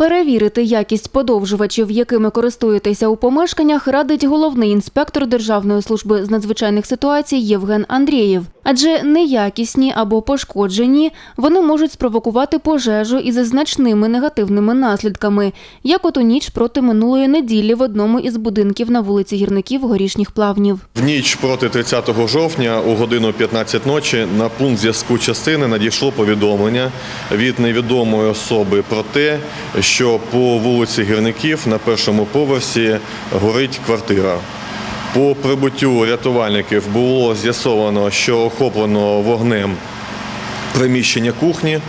Перевірити якість подовжувачів, якими користуєтеся у помешканнях, радить головний інспектор Державної служби з надзвичайних ситуацій Євген Андрієв. Адже неякісні або пошкоджені вони можуть спровокувати пожежу із значними негативними наслідками, як от у ніч проти минулої неділі в одному із будинків на вулиці гірників горішніх плавнів. В ніч проти 30 жовтня у годину 15 ночі на пункт зв'язку частини надійшло повідомлення від невідомої особи про те, що по вулиці Гірників на першому поверсі горить квартира. По прибуттю рятувальників було з'ясовано, що охоплено вогнем приміщення кухні.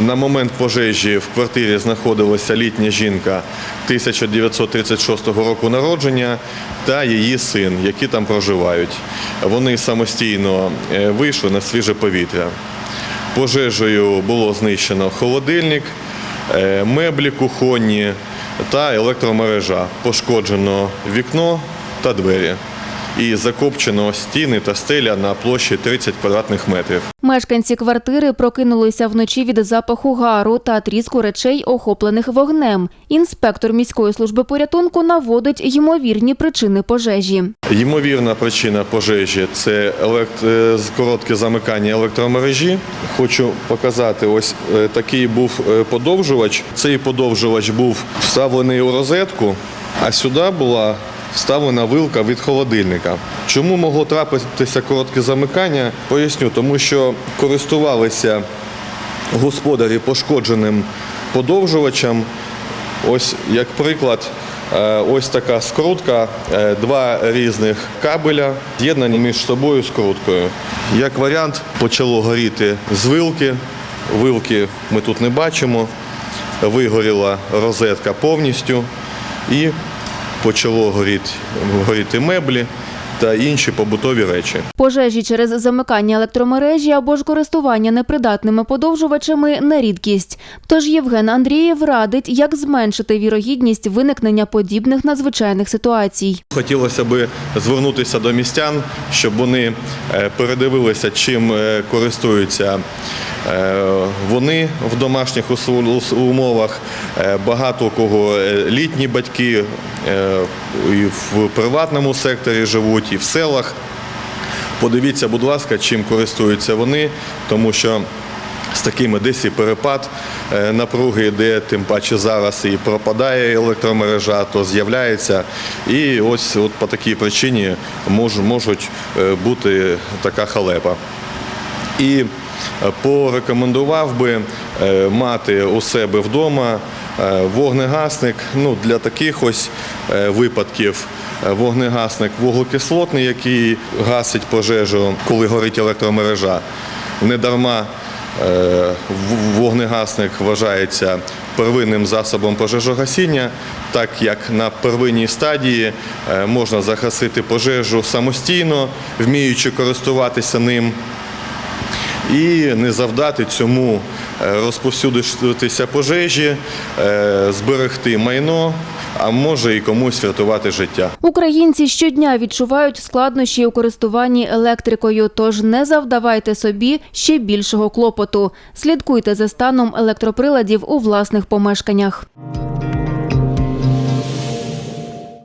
На момент пожежі в квартирі знаходилася літня жінка 1936 року народження та її син, які там проживають. Вони самостійно е, вийшли на свіже повітря. Пожежею було знищено холодильник, меблі кухонні та електромережа. Пошкоджено вікно та двері. І закопчено стіни та стеля на площі 30 квадратних метрів. Мешканці квартири прокинулися вночі від запаху гару та тріску речей, охоплених вогнем. Інспектор міської служби порятунку наводить ймовірні причини пожежі. Ймовірна причина пожежі це е, коротке замикання електромережі. Хочу показати, ось е, такий був е, подовжувач. Цей подовжувач був вставлений у розетку, а сюди була вставлена вилка від холодильника. Чому могло трапитися коротке замикання? Поясню, тому що користувалися господарі пошкодженим подовжувачем. Ось як приклад, е, ось така скрутка, е, два різних кабеля з'єднані між собою скруткою. Як варіант, почало горіти з вилки. Вилки ми тут не бачимо. Вигоріла розетка повністю і почало горіти, горіти меблі та інші побутові речі. Пожежі через замикання електромережі або ж користування непридатними подовжувачами не рідкість. Тож Євген Андрієв радить, як зменшити вірогідність виникнення подібних надзвичайних ситуацій. Хотілося б звернутися до містян, щоб вони е, передивилися, чим е, користуються вони в домашніх умовах. Е, Багато кого е, літні батьки е, і в приватному секторі живуть, і в селах. Подивіться, будь ласка, чим користуються вони, тому що з такими десь і перепад е, напруги, де тим паче зараз і пропадає електромережа, то з'являється. І ось от по такій причині мож, можуть е, бути така халепа. І е, порекомендував би е, мати у себе вдома е, вогнегасник ну, для таких ось е, випадків. Вогнегасник вуглекислотний, який гасить пожежу, коли горить електромережа. Недарма вогнегасник вважається первинним засобом пожежогасіння, так як на первинній стадії можна загасити пожежу самостійно, вміючи користуватися ним і не завдати цьому е, розповсюдитися пожежі, е, зберегти майно, а може і комусь врятувати життя. Українці щодня відчувають складнощі у користуванні електрикою, тож не завдавайте собі ще більшого клопоту. Слідкуйте за станом електроприладів у власних помешканнях.